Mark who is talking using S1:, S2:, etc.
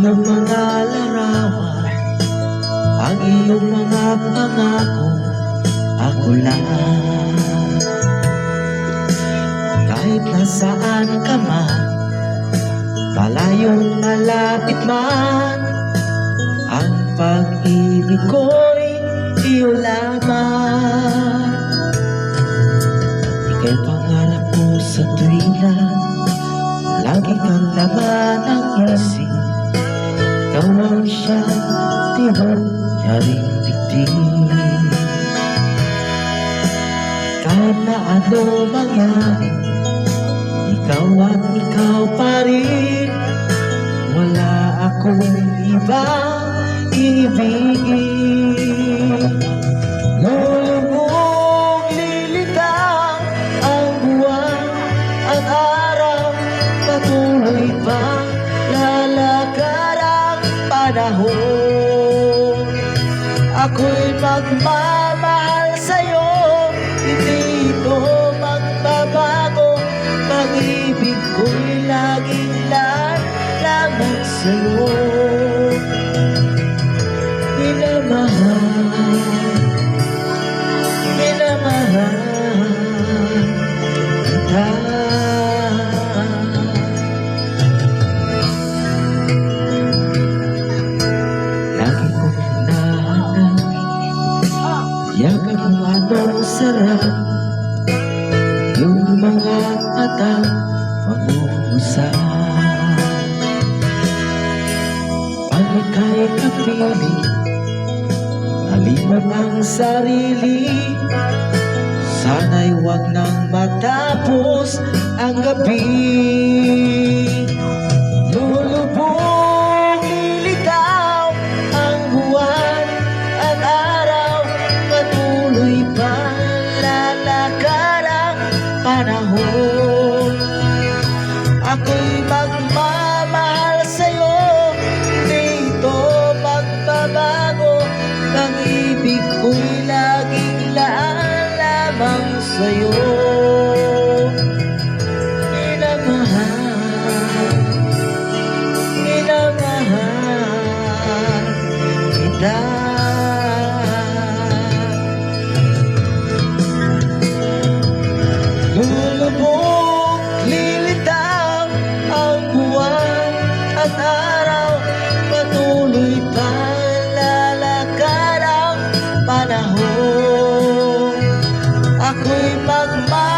S1: ng mga larawan Ang iyong mga pangako Ako lang. Kahit nasaan ka man Malayong malapit man Ang pag-ibig ko'y iyo lamang. Ika'y pangarap ko sa tuwila Lagi kang laman ng isip. Ikaw ang siyang tibok Yaring tigting Kahit na ano mangyari Ikaw at ikaw pa rin. Wala akong ibang Ako'y magmamahal sa'yo. Hindi ito magbabago. Pag-ibig ko'y laging lamang sa'yo. Minamahal Yakap anong sarap. Yung mga mata Pag-uusap Pag ika'y kapili? Halimang ang sarili. Sana'y wag nang matapos ang gabi panahon. Ako'y magmamahal sa'yo Hindi ito magbabago Pag-ibig ko'y laging laan lamang sa'yo Ako'y